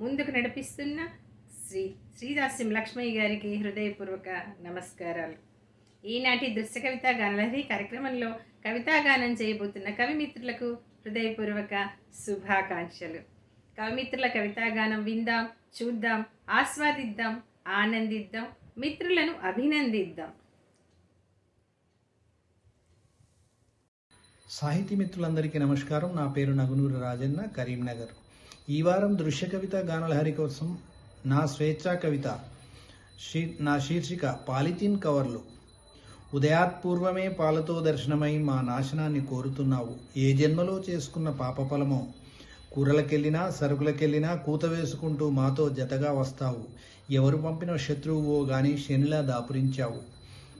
ముందుకు నడిపిస్తున్న శ్రీ శ్రీదాస్యం లక్ష్మయ్య గారికి హృదయపూర్వక నమస్కారాలు. ఈనాటి దృశ్య కవిత గానలహరి కార్యక్రమంలో కవితాగానం చేయబోతున్న కవిమిత్రులకు హృదయపూర్వక శుభాకాంక్షలు. కవిమిత్రుల కవితాగానం విందాం చూద్దాం ఆస్వాదిద్దాం ఆనందిద్దాం మిత్రులను అభినందిద్దాం. సాహితీ మిత్రులందరికీ నమస్కారం. నా పేరు నగునూరు రాజన్న కరీంనగర్. ఈ వారం దృశ్య కవిత గానలహరి కోసం నా స్వేచ్ఛా కవిత శీ నా శీర్షిక పాలిథీన్ కవర్లు. ఉదయాత్పూర్వమే పాలతో దర్శనమై మా నాశనాన్ని కోరుతున్నావు. ఏ జన్మలో చేసుకున్న పాపఫలమో కూరలకెళ్ళినా సరుకులకెళ్ళినా కూత వేసుకుంటూ మాతో జతగా వస్తావు. ఎవరు పంపిన శత్రువువో గాని శనిలా దాపురించావు.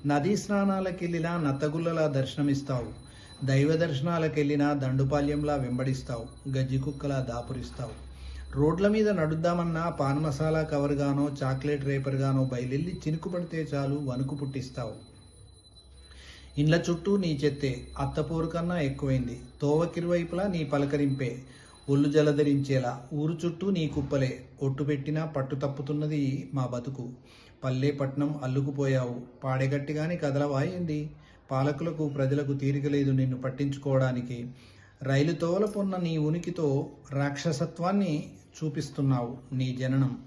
నదీ స్నానాలకెళ్ళినా నత్తగుల్లలా దర్శనమిస్తావు. దైవ దర్శనాలకెళ్ళినా దండుపాల్యంలా వెంబడిస్తావు గజ్జి కుక్కలా దాపురిస్తావు. రోడ్ల మీద నడుద్దామన్నా పాన్ మసాలా కవర్గానో చాక్లెట్ రేపర్గానో బయలెల్లి చినుకుపడితే చాలు వణుకు పుట్టిస్తావు. ఇండ్ల చుట్టూ నీ చెత్తే అత్తపోరు కన్నా ఎక్కువైంది. తోవకిరువైపులా నీ పలకరింపే ఒళ్ళు జలధరించేలా ఊరు చుట్టూ నీ కుప్పలే. ఒట్టు పెట్టినా పట్టు తప్పుతున్నది మా బతుకు. పల్లె పట్నం అల్లుకుపోయావు. పాడేగట్టిగాని కదలవాయింది? పాలకులకు ప్రజలకు తీరిక లేదు నిన్ను పట్టించుకోవడానికి. రైలు తోలపున్న నీ ఉనికితో రాక్షసత్వాన్ని చూపిస్తున్నావు నీ జననం.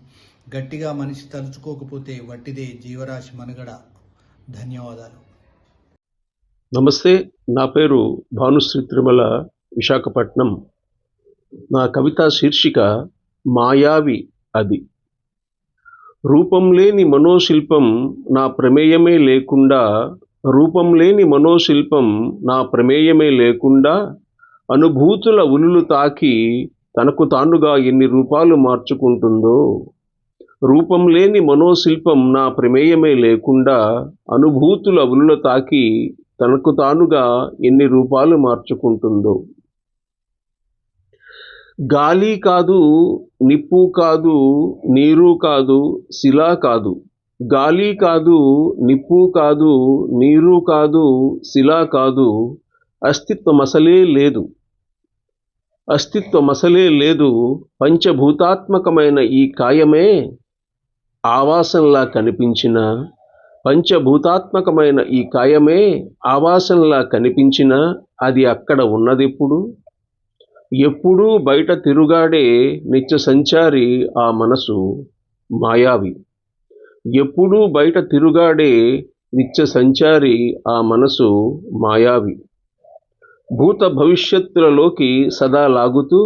గట్టిగా మనిషి తలుచుకోకపోతే వట్టిదే జీవరాశి మనుగడ. ధన్యవాదాలు. నమస్తే నా పేరు భానుశ్రీ తిరుమల విశాఖపట్నం. నా కవిత శీర్షిక మాయావి అది. రూపం లేని మనోశిల్పం నా ప్రమేయమే లేకుండా రూపం లేని మనోశిల్పం నా ప్రమేయమే లేకుండా అనుభూతుల ఉలులు తాకి తనకు తానుగా ఎన్ని రూపాలు మార్చుకుంటుందో. రూపం లేని మనోశిల్పం నా ప్రమేయమే లేకుండా అనుభూతుల ఉలుల తాకి తనకు తానుగా ఎన్ని రూపాలు మార్చుకుంటుందో. గాలి కాదు నిప్పు కాదు నీరు కాదు శిలా కాదు. గాలి కాదు నిప్పు కాదు నీరు కాదు శిలా కాదు అస్తిత్వం అసలే లేదు. అస్తిత్వం అసలే లేదు పంచభూతాత్మకమైన ఈ కాయమే ఆవాసంలా కనిపించిన పంచభూతాత్మకమైన ఈ కాయమే ఆవాసంలా కనిపించిన అది అక్కడ ఉన్నదెప్పుడు? ఎప్పుడూ బయట తిరుగాడే నిత్య సంచారి ఆ మనసు మాయావి. ఎప్పుడూ బయట తిరుగాడే నిత్య సంచారి ఆ మనసు మాయావి. భూత భవిష్యత్తులలోకి సదా లాగుతూ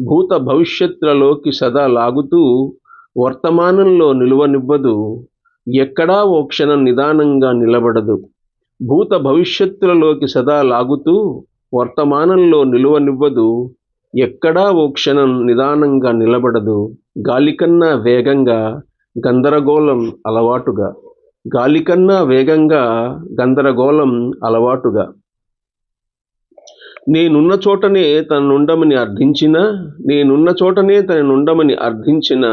భూత భవిష్యత్తులలోకి సదా లాగుతూ వర్తమానంలో నిలువనివ్వదు ఎక్కడా ఓ క్షణం నిదానంగా నిలబడదు. భూత భవిష్యత్తులలోకి సదా లాగుతూ వర్తమానంలో నిలువనివ్వదు ఎక్కడా ఓ క్షణం నిదానంగా నిలబడదు గాలికన్నా వేగంగా గందరగోళం అలవాటుగా గాలికన్నా వేగంగా గందరగోళం అలవాటుగా. నేనున్న చోటనే తననుండమని అర్థించిన నేనున్న చోటనే తననుండమని అర్థించిన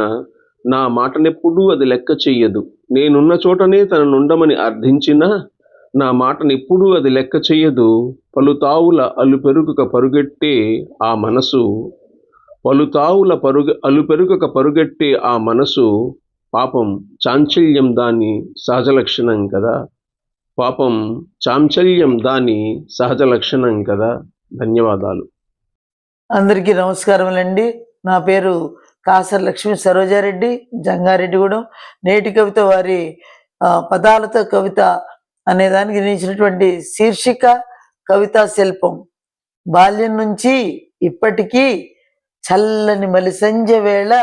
నా మాటనెప్పుడూ అది లెక్క చెయ్యదు. నేనున్న చోటనే తననుండమని అర్థించిన నా మాటనెప్పుడూ అది లెక్క చెయ్యదు. పలుతావుల అలుపెరుగక పరుగెట్టే ఆ మనసు పలుతావుల పరుగ అలుపెరుగక పరుగెట్టే ఆ మనసు పాపం చాంచల్యం దాని సహజ లక్షణం కదా. పాపం చాంచల్యం దాని సహజ లక్షణం కదా. ధన్యవాదాలు. అందరికీ నమస్కారములండి. నా పేరు కాసర లక్ష్మి సరోజారెడ్డి జంగారెడ్డిగూడెం. నేటి కవిత వారి పదాలతో కవిత అనే దానికి నిర్మించినటువంటి శీర్షిక కవితా శిల్పం. బాల్యం నుంచి ఇప్పటికీ చల్లని మలిసంజ వేళ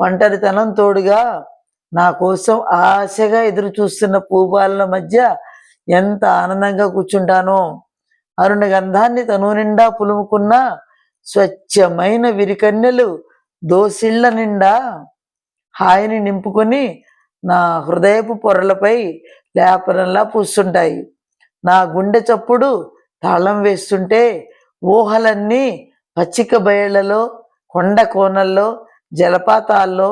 ఒంటరితనం తోడుగా నా కోసం ఆశగా ఎదురు చూస్తున్న పూపాలల మధ్య ఎంత ఆనందంగా కూర్చుంటానో. అరుణ గంధాన్ని తను నిండా పులుముకున్న స్వచ్ఛమైన విరికన్నెలు దోసిళ్ళ నిండా హాయిని నింపుకొని నా హృదయపు పొరలపై లేపనంలా పూస్తుంటాయి. నా గుండె చప్పుడు తాళం వేస్తుంటే ఊహలన్నీ పచ్చిక బయళ్ళలో కొండ కోనల్లో జలపాతాల్లో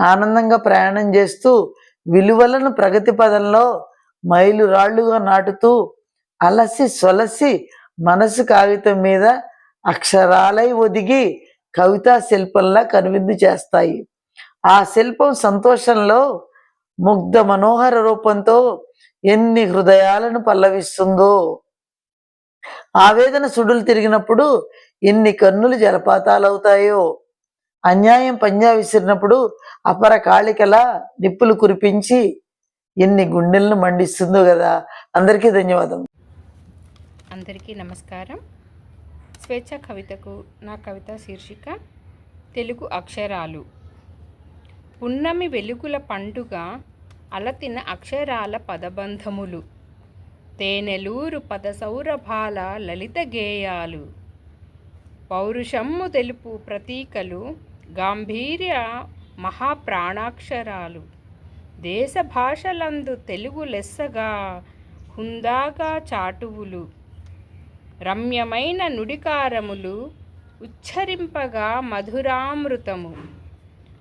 ఆనందంగా ప్రయాణం చేస్తూ విలువలను ప్రగతి పదంలో మైలురాళ్ళుగా నాటుతూ అలసి సొలసి మనసు కాగితం మీద అక్షరాలై ఒదిగి కవితా శిల్పంలా కనువిందు చేస్తాయి. ఆ శిల్పం సంతోషంలో ముగ్ధ మనోహర రూపంతో ఎన్ని హృదయాలను పల్లవిస్తుందో. ఆవేదన సుడులు తిరిగినప్పుడు ఎన్ని కన్నులు జలపాతాలవుతాయో. అన్యాయం పంజా విసిరినప్పుడు అపర కాళికలా నిప్పులు కురిపించి ఎన్ని గుండెలను మండిస్తుందో కదా. అందరికీ ధన్యవాదం. అందరికీ నమస్కారం. స్వేచ్ఛ కవితకు నా కవిత శీర్షిక తెలుగు అక్షరాలు. పున్నమి వెలుగుల పండుగ అలతిన అక్షరాల పదబంధములు. తేనెలూరు పద సౌరభాల లలిత గేయాలు. పౌరుషమ్ము తెలుపు ప్రతీకలు గాంభీర్య మహాప్రాణాక్షరాలు. దేశ భాషలందు తెలుగు లెస్సగా హుందాగా చాటువులు. రమ్యమైన నుడికారములు ఉచ్చరింపగా మధురామృతము.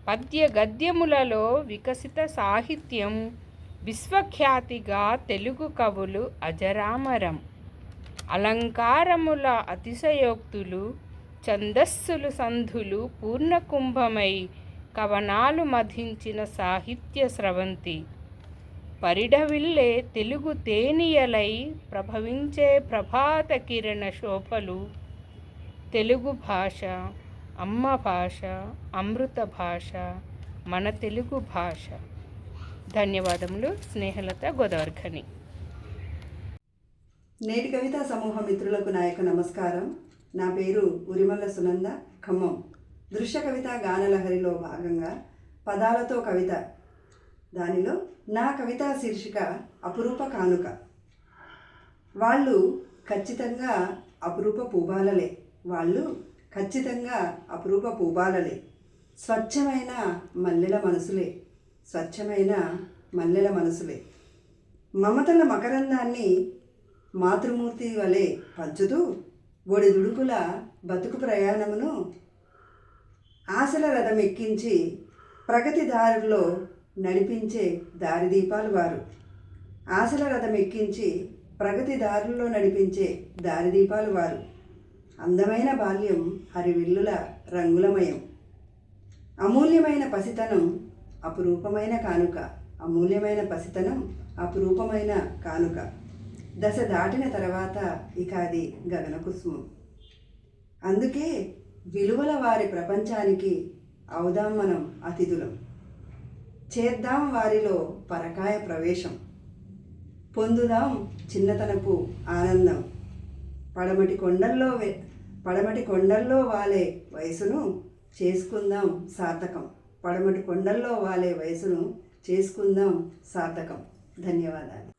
పద్య గద్యములలో వికసిత సాహిత్యం విశ్వఖ్యాతిగా తెలుగు కవులు అజరామరం. అలంకారముల అతిశయోక్తులు ఛందస్సులు సంధులు పూర్ణకుంభమై కవనాలు మధించిన సాహిత్య స్రవంతి. పరిడవిల్లే తెలుగు తేనియలై ప్రభవించే ప్రభాత కిరణ శోభలు. తెలుగు భాష అమ్మ భాష అమృత భాష మన తెలుగు భాష. ధన్యవాదములు స్నేహలత గోదావరిఖని. నేటి కవితా సమూహ మిత్రులకు నా నమస్కారం. నా పేరు ఉరిమల్ల సునంద ఖమ్మం. దృశ్య కవిత గానలహరిలో భాగంగా పదాలతో కవిత. దానిలో నా కవితా శీర్షిక అపురూప కానుక. వాళ్ళు ఖచ్చితంగా అపురూప పూబాలలే. వాళ్ళు ఖచ్చితంగా అపురూప పూబాలలే. స్వచ్ఛమైన మల్లెల మనసులే. స్వచ్ఛమైన మల్లెల మనసులే. మమతల మకరందాన్ని మాతృమూర్తి వలె పంచుతూ ఒడిదుడుకుల బతుకు ప్రయాణమును ఆశల రథం ఎక్కించి ప్రగతి దారిలో నడిపించే దారిదీపాలు వారు. ఆశల రథం ఎక్కించి ప్రగతి దారుల్లో నడిపించే దారిదీపాలు వారు. అందమైన బాల్యం హరివిల్లుల రంగులమయం. అమూల్యమైన పసితనం అపురూపమైన కానుక. అమూల్యమైన పసితనం అపురూపమైన కానుక. దశ దాటిన తర్వాత ఇక అది గగనకుసుమం అందుకే విలువల వారి ప్రపంచానికి అవుదాం మనం అతిథులం. చేద్దాం వారిలో పరకాయ ప్రవేశం. పొందుదాం చిన్నతనపు ఆనందం. పడమటి కొండల్లో పడమటి కొండల్లో వాలే వయసును చేసుకుందాం సార్థకం. పడమటి కొండల్లో వాలే వయసును చేసుకుందాం సార్థకం. ధన్యవాదాలు.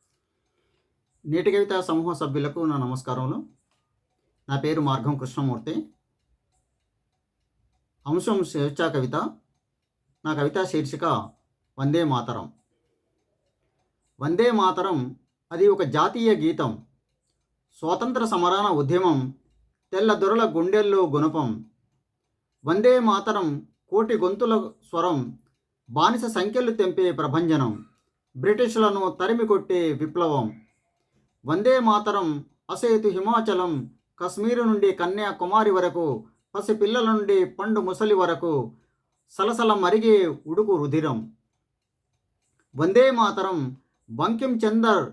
నేటి కవిత సమూహ సభ్యులకు నా నమస్కారములు. నా పేరు మార్గం కృష్ణమూర్తి. అంశం స్వేచ్ఛా కవిత. నా కవిత శీర్షిక వందే మాతరం. వందే మాతరం అది ఒక జాతీయ గీతం. స్వాతంత్ర సమరాన ఉద్యమం తెల్ల దొరల గుండెల్లో గుణపం. వందే మాతరం కోటి గొంతుల స్వరం బానిస సంఖ్యలు తెంపే ప్రభంజనం. బ్రిటిషులను తరిమి కొట్టే విప్లవం. వందే మాతరం అసేతు హిమాచలం. కశ్మీరు నుండి కన్యాకుమారి వరకు పసి పిల్లల నుండి పండు ముసలి వరకు సలసల మరిగే ఉడుకు రుధిరం. వందే మాతరం బంకిం చందర్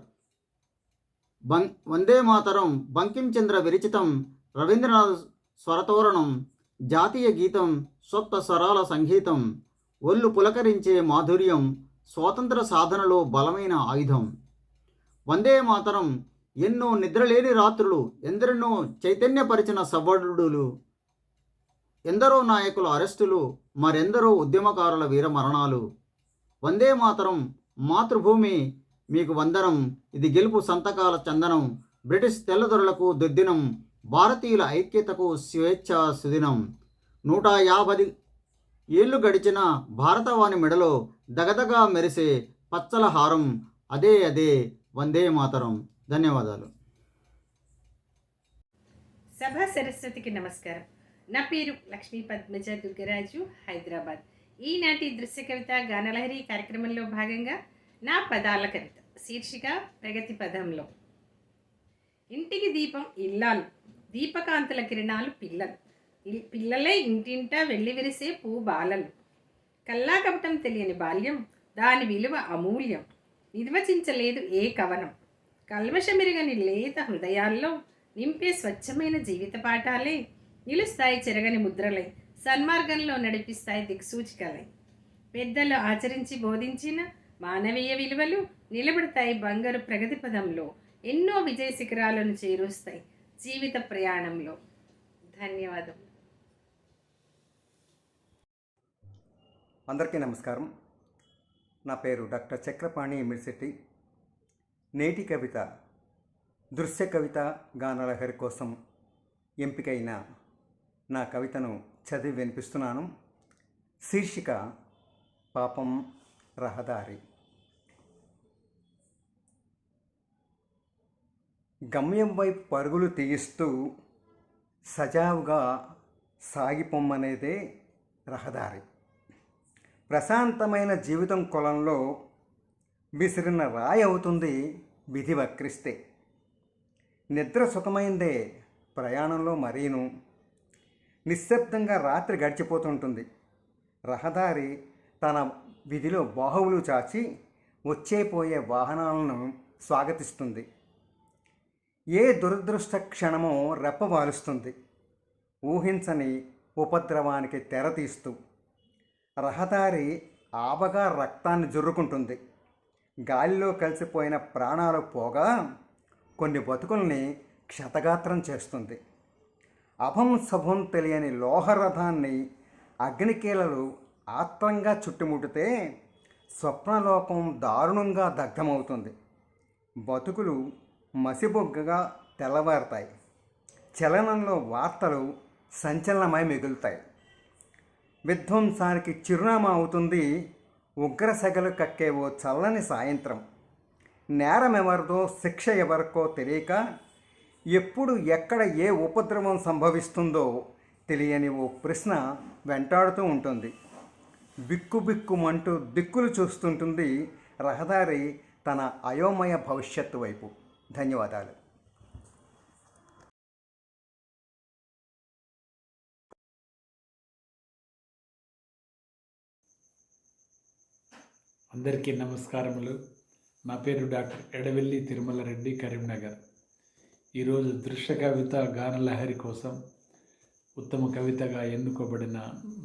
బం వందే మాతరం బంకిం చంద్ర విరచితం రవీంద్రనాథ్ స్వరతోరణం జాతీయ గీతం స్వప్త స్వరాల సంగీతం ఒళ్ళు పులకరించే మాధుర్యం స్వాతంత్ర సాధనలో బలమైన ఆయుధం. వందే మాతరం. ఎన్నో నిద్రలేని రాత్రులు ఎందరెన్నో చైతన్యపరిచిన సవ్వడులు. ఎందరో నాయకుల అరెస్టులు మరెందరో ఉద్యమకారుల వీర మరణాలు. వందే మాతరం మాతృభూమి మీకు వందనం. ఇది గెలుపు సంతకాల చందనం. బ్రిటిష్ తెల్లదొరలకు దుద్దినం. భారతీయుల ఐక్యతకు స్వేచ్ఛ సుదినం. నూట యాభై ఏళ్ళు గడిచిన భారతవాణి మెడలో దగదగా మెరిసే పచ్చల హారం. అదే అదే. వందే మాతరం. ధన్యవాదాలు. సభా సరస్వతికి నమస్కారం. నా పేరు లక్ష్మీ పద్మజ దుర్గరాజు హైదరాబాద్. ఈనాటి దృశ్య కవిత గానలహరి కార్యక్రమంలో భాగంగా నా పదాల కవిత శీర్షిక ప్రగతి పదంలో. ఇంటికి దీపం ఇల్లాలు దీపకాంతుల కిరణాలు పిల్లలు. పిల్లలే ఇంటింటా వెళ్ళి విరిసే పూ బాలలు. కల్లా కపటం తెలియని బాల్యం దాని విలువ అమూల్యం. నిర్వచించలేదు ఏ కవనం? కల్మషమిరగని లేత హృదయాల్లో నింపే స్వచ్ఛమైన జీవిత పాఠాలే నిలుస్తాయి చెరగని ముద్రలై సన్మార్గంలో నడిపిస్తాయి దిక్సూచికలై. పెద్దలు ఆచరించి బోధించిన మానవీయ విలువలు నిలబడతాయి బంగారు ప్రగతి పదంలో ఎన్నో విజయ శిఖరాలను చేరుస్తాయి జీవిత ప్రయాణంలో. ధన్యవాదం. అందరికీ నమస్కారం. నా పేరు డాక్టర్ చక్రపాణి ఎమిడిశెట్టి నేటి కవిత దృశ్య కవిత గానలహరి కోసం ఎంపికైన నా కవితను చదివి వినిపిస్తున్నాను. శీర్షిక పాపం రహదారి. గమ్యం వైపు పరుగులు తీయిస్తూ సజావుగా సాగిపొమ్మనేదే రహదారి. ప్రశాంతమైన జీవితం కొలంలో విసిరిన రాయి అవుతుంది విధి వక్రిస్తే నిద్ర సుఖమైందే ప్రయాణంలో మరీను. నిశ్శబ్దంగా రాత్రి గడిచిపోతుంటుంది. రహదారి తన విధిలో బాహువులు చాచి వచ్చేపోయే వాహనాలను స్వాగతిస్తుంది. ఏ దురదృష్ట క్షణమో రెప్పవాలుస్తుంది ఊహించని ఉపద్రవానికి తెరతీస్తూ రహదారి ఆబగా రక్తాన్ని జుర్రుకుంటుంది. గాలిలో కలిసిపోయిన ప్రాణాలు పోగా కొన్ని బతుకుల్ని క్షతగాత్రం చేస్తుంది. అభం శుభం తెలియని లోహరథాన్ని అగ్నికీలలు ఆత్రంగా చుట్టుముట్టితే స్వప్నలోకం దారుణంగా దగ్ధమవుతుంది. బతుకులు మసిబొగ్గగా తెల్లవారుతాయి. చలనంలో వార్తలు సంచలనమై మిగులుతాయి. విధ్వంసానికి చిరునామా అవుతుంది ఉగ్రశగలు కక్కే ఓ చల్లని సాయంత్రం. నేరం ఎవరిదో శిక్ష ఎవరికో తెలియక ఎప్పుడు ఎక్కడ ఏ ఉపద్రవం సంభవిస్తుందో తెలియని ఓ ప్రశ్న వెంటాడుతూ ఉంటుంది. బిక్కుబిక్కుమంటూ దిక్కులు చూస్తుంటుంది రహదారి తన అయోమయ భవిష్యత్తు వైపు. ధన్యవాదాలు. అందరికీ నమస్కారములు. నా పేరు డాక్టర్ ఎడవెల్లి తిరుమల రెడ్డి కరీంనగర్. ఈరోజు దృశ్య కవిత గానలహరి కోసం ఉత్తమ కవితగా ఎన్నుకోబడిన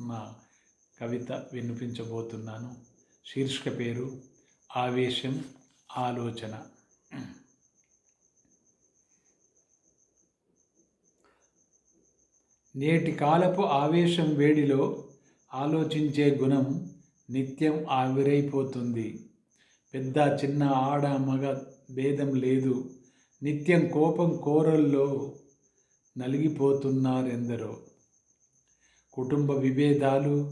నా కవిత వినిపించబోతున్నాను. శీర్షిక పేరు ఆవేశం ఆలోచన. నేటి కాలపు ఆవేశం వేడిలో ఆలోచించే గుణం నిత్యం ఆవిరైపోతుంది. పెద్ద చిన్న ఆడ మగ భేదం లేదు. నిత్యం కోపం కోరల్లో నలిగిపోతున్నారెందరో. కుటుంబ విభేదాలు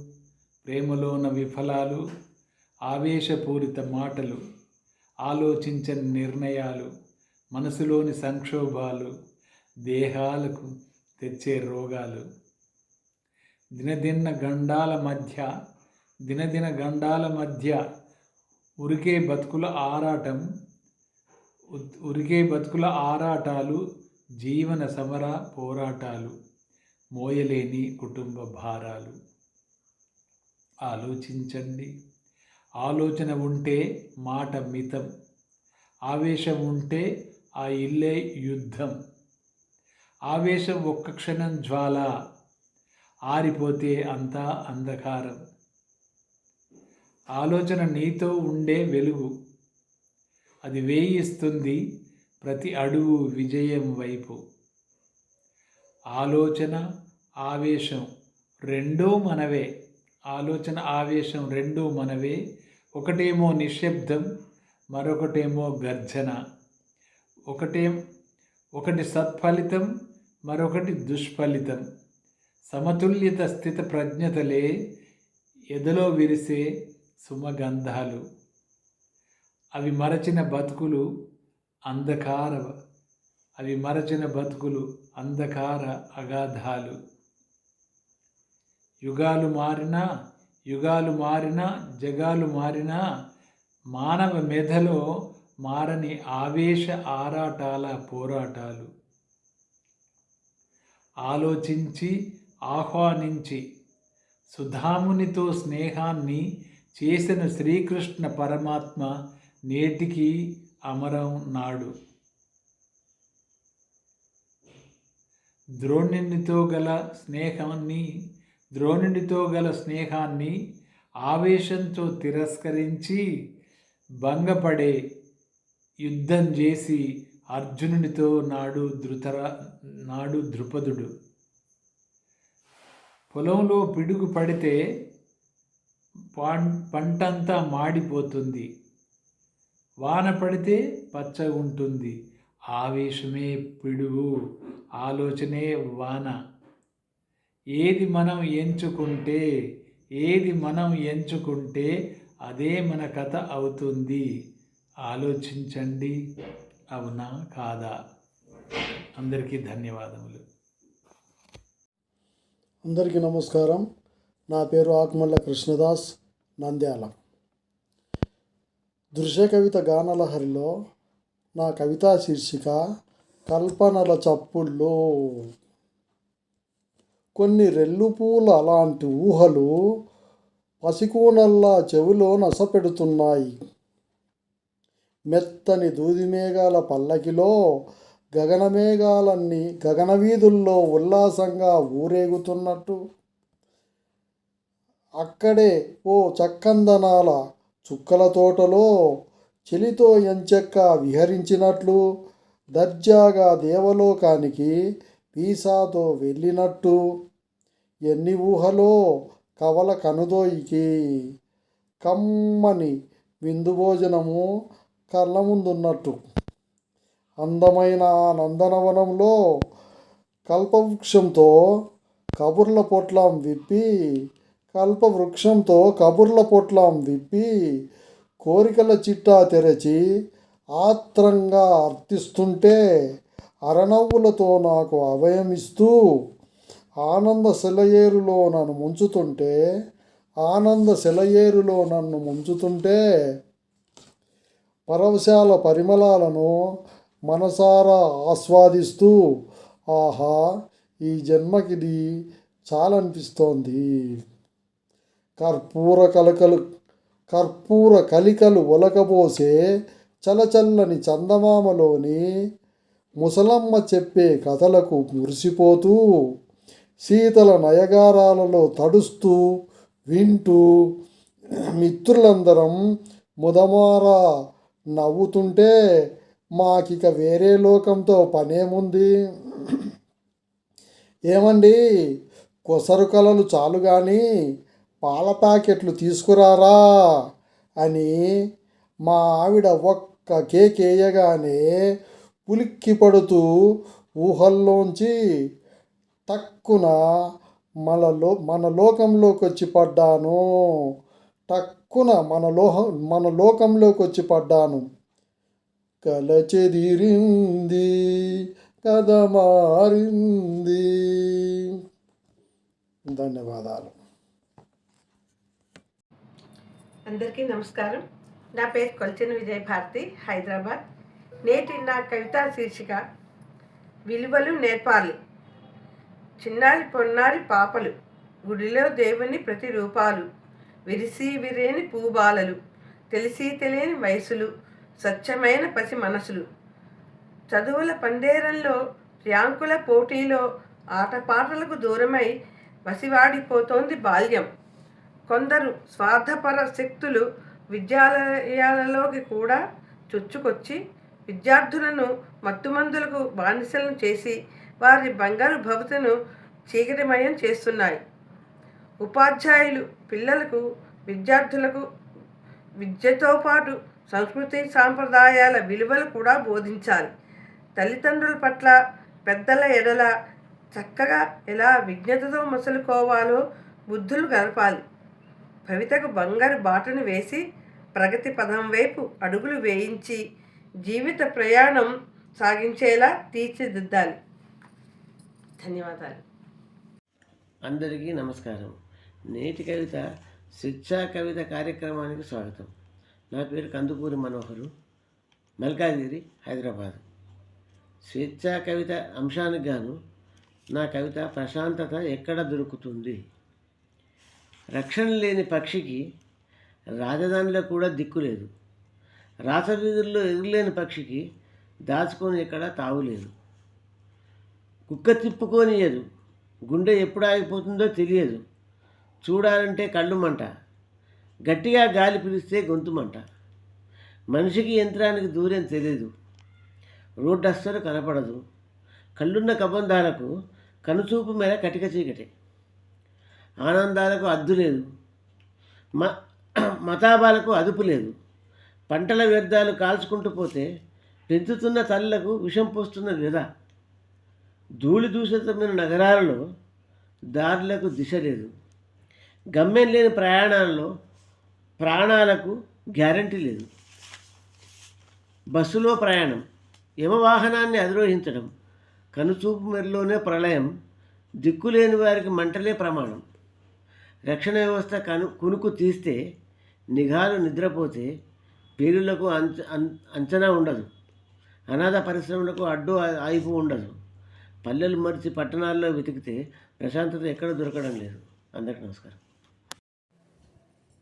ప్రేమలోన విఫలాలు ఆవేశపూరిత మాటలు ఆలోచించని నిర్ణయాలు మనసులోని సంక్షోభాలు దేహాలకు తెచ్చే రోగాలు. దినదిన్న గండాల మధ్య దినదిన గండాల మధ్య ఉరికే బతుకుల ఆరాటం ఉరికే బతుకుల ఆరాటాలు జీవన సమర పోరాటాలు మోయలేని కుటుంబ భారాలు. ఆలోచించండి. ఆలోచన ఉంటే మాట మితం. ఆవేశం ఉంటే ఆ ఇల్లే యుద్ధం. ఆవేశం ఒక్క క్షణం జ్వాల. ఆరిపోతే అంతా అంధకారం. ఆలోచన నీతో ఉండే వెలుగు. అది వేయిస్తుంది ప్రతి అడుగు విజయం వైపు. ఆలోచన ఆవేశం రెండూ మనవే. ఆలోచన ఆవేశం రెండూ మనవే. ఒకటేమో నిశ్శబ్దం మరొకటేమో గర్జన. ఒకటే ఒకటి సత్ఫలితం మరొకటి దుష్ఫలితం. సమతుల్యత స్థిత ప్రజ్ఞతలే ఎదలో విరిసే సుమగంధాలు. అవి మరచిన బతుకులు అంధకార అవి మరచిన బతుకులు అంధకార అగాధాలు. యుగాలు మారినా యుగాలు మారినా జగాలు మారినా మానవ మెధలో మారని ఆవేశ ఆరాటాల పోరాటాలు. ఆలోచించి ఆహ్వానించి సుధామునితో స్నేహాన్ని చేసిన శ్రీకృష్ణ పరమాత్మ నేటికి అమరం నాడు. ద్రోణునితో గల స్నేహాన్ని ద్రోణునితో గల స్నేహాన్ని ఆవేశంతో తిరస్కరించి భంగపడే యుద్ధం చేసి అర్జునునితో నాడు ధృతర నాడు ద్రుపదుడు. పొలంలో పిడుగు పడితే పంటంతా మాడిపోతుంది. వాన పడితే పచ్చగా ఉంటుంది. ఆవేశమే పిడుగు ఆలోచనే వాన. ఏది మనం ఎంచుకుంటే ఏది మనం ఎంచుకుంటే అదే మన కథ అవుతుంది. ఆలోచించండి అవునా కాదా? అందరికీ ధన్యవాదములు. అందరికీ నమస్కారం. నా పేరు ఆకుమల్ల కృష్ణదాస్. నంద్యాల. దృశ్య కవిత గానలహరిలో నా కవితా శీర్షిక కల్పనల చప్పుళ్ళు. కొన్ని రెల్లు పూల అలాంటి ఊహలు పసికూనల్లా చెవిలో నసపెడుతున్నాయి. మెత్తని దూదిమేఘాల పల్లకిలో గగనమేఘాలన్నీ గగనవీధుల్లో ఉల్లాసంగా ఊరేగుతున్నట్టు అక్కడే ఓ చక్కందనాల చుక్కల తోటలో చెలితో ఎంచెక్క విహరించినట్లు దర్జాగా దేవలోకానికి వీసాతో వెళ్ళినట్టు. ఎన్ని ఊహలో కవల కనుదోయికి కమ్మని విందు భోజనము కళ్ళ ముందున్నట్టు అందమైన ఆ నందనవనంలో కల్పవృక్షంతో కబుర్ల పొట్లాం విప్పి కల్పవృక్షంతో కబుర్ల పొట్లాం విప్పి కోరికల చిట్టా తెరచి ఆత్రంగా అర్థిస్తుంటే అరనవ్వులతో నాకు అభయమిస్తూ ఆనంద సెలయేరులో నన్ను ముంచుతుంటే ఆనంద సెలయేరులో నన్ను ముంచుతుంటే పరవశాల పరిమళాలను మనసారా ఆస్వాదిస్తూ ఆహా ఈ జన్మకిది చాలనిపిస్తోంది. కర్పూర కలకలు కర్పూర కలికలు ఒలకబోసే చలచల్లని చందమామలోని ముసలమ్మ చెప్పే కథలకు మురిసిపోతూ శీతల నయగారాలలో తడుస్తూ వింటూ మిత్రులందరం ముదమారా నవ్వుతుంటే మాకిక వేరే లోకంతో పనేముంది? ఏమండి? కొసరు కలలు చాలు కానీ పాల ప్యాకెట్లు తీసుకురారా అని మా ఆవిడ ఒక్క కేకేయగానే ఉలిక్కి పడుతూ ఊహల్లోంచి టక్కున మనలో మన లోకంలోకి వచ్చి పడ్డాను. టక్కున మన లోహ మన లోకంలోకి వచ్చి పడ్డాను. కలచెదిరింది కథ మారింది ధన్యవాదాలు. అందరికీ నమస్కారం. నా పేరు కొల్చిన విజయ భారతి హైదరాబాద్. నేటి నా కవితా శీర్షిక విలువలు నేర్పాలి. చిన్నారి పొన్నారి పాపలు గుడిలో దేవుని ప్రతి రూపాలు విరిసి విరేని పూబాలలు తెలిసి తెలియని వయసులు స్వచ్ఛమైన పసి మనసులు. చదువుల పందేరంలో ర్యాంకుల పోటీలో ఆటపాటలకు దూరమై వసివాడిపోతోంది బాల్యం. కొందరు స్వార్థపర శక్తులు విద్యాలయాలలోకి కూడా చొచ్చుకొచ్చి విద్యార్థులను మత్తుమందులకు బానిసలను చేసి వారి బంగారు భవితను చీకటిమయం చేస్తున్నాయి. ఉపాధ్యాయులు పిల్లలకు విద్యార్థులకు విద్యతో పాటు సంస్కృతి సాంప్రదాయాల విలువలు కూడా బోధించాలి. తల్లిదండ్రుల పట్ల పెద్దల ఎడల చక్కగా ఎలా విజ్ఞతతో మసలుకోవాలో బుద్ధులు గడపాలి. భవితకు బంగారు బాటను వేసి ప్రగతి పదం వైపు అడుగులు వేయించి జీవిత ప్రయాణం సాగించేలా తీర్చిదిద్దాలి. ధన్యవాదాలు. అందరికీ నమస్కారం. నేటి కవిత శిక్షా కవిత కార్యక్రమానికి స్వాగతం. నా పేరు కందుకూరి మనోహరు మల్కాజిగిరి హైదరాబాద్. స్వేచ్ఛా కవిత అంశానికి గాను నా కవిత ప్రశాంతత ఎక్కడ దొరుకుతుంది? రక్షణ లేని పక్షికి రాజధానిలో కూడా దిక్కు లేదు. రాసవీధుల్లో ఎదురులేని పక్షికి దాచుకొని ఎక్కడ తావులేదు కుక్క తిప్పుకోనియదు. గుండె ఎప్పుడు ఆగిపోతుందో తెలియదు. చూడాలంటే కళ్ళు మంట. గట్టిగా గాలి పిలిస్తే గొంతు మంట. మనిషికి యంత్రానికి దూరం తెలియదు రోడ్డు అస్సలు కనపడదు. కళ్ళున్న కబంధాలకు కనుచూపు మేర కటిక చీకటి. ఆనందాలకు అద్దు లేదు. మ మతాబాలకు అదుపు లేదు. పంటల వ్యర్థాలు కాల్చుకుంటూ పోతే పెంచుతున్న తల్లకు విషం పోస్తున్న విధ ధూళి దూషితమైన నగరాలలో దారులకు దిశ లేదు. గమ్యం లేని ప్రయాణాల్లో ప్రాణాలకు గ్యారంటీ లేదు. బస్సులో ప్రయాణం యమవాహనాన్ని అధిరోహించడం కనుచూపు మెరలోనే ప్రళయం దిక్కులేని వారికి మంటలే ప్రమాణం. రక్షణ వ్యవస్థ కను కునుకు తీస్తే నిఘాలు నిద్రపోతే పేలులకు అంచ అం- అంచనా ఉండదు. అనాథ పరిశ్రమలకు అడ్డు ఆయిపు ఉండదు. పల్లెలు మరిచి పట్టణాల్లో వెతికితే ప్రశాంతత ఎక్కడ దొరకడం లేదు. అందరికీ నమస్కారం.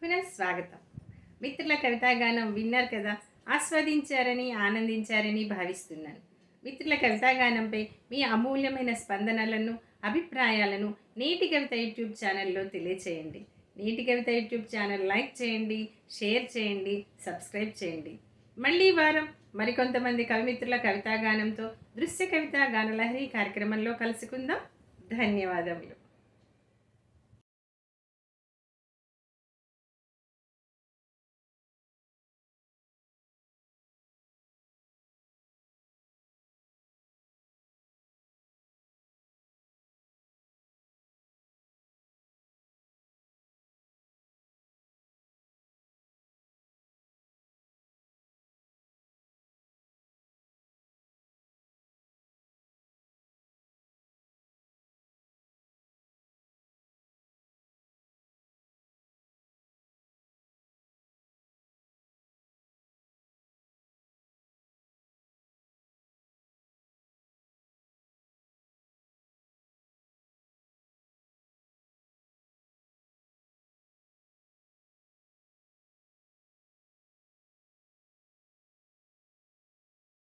పునః స్వాగతం. మిత్రుల కవితాగానం విన్నారు కదా? ఆస్వాదించారని ఆనందించారని భావిస్తున్నాను. మిత్రుల కవితాగానంపై మీ అమూల్యమైన స్పందనలను అభిప్రాయాలను నీటి కవిత యూట్యూబ్ ఛానల్లో తెలియచేయండి. నీటి కవిత యూట్యూబ్ ఛానల్ లైక్ చేయండి షేర్ చేయండి సబ్స్క్రైబ్ చేయండి. మళ్ళీ వారం మరికొంతమంది కవిమిత్రుల కవితాగానంతో దృశ్య కవిత గానలహరి కార్యక్రమంలో కలుసుకుందాం. ధన్యవాదములు.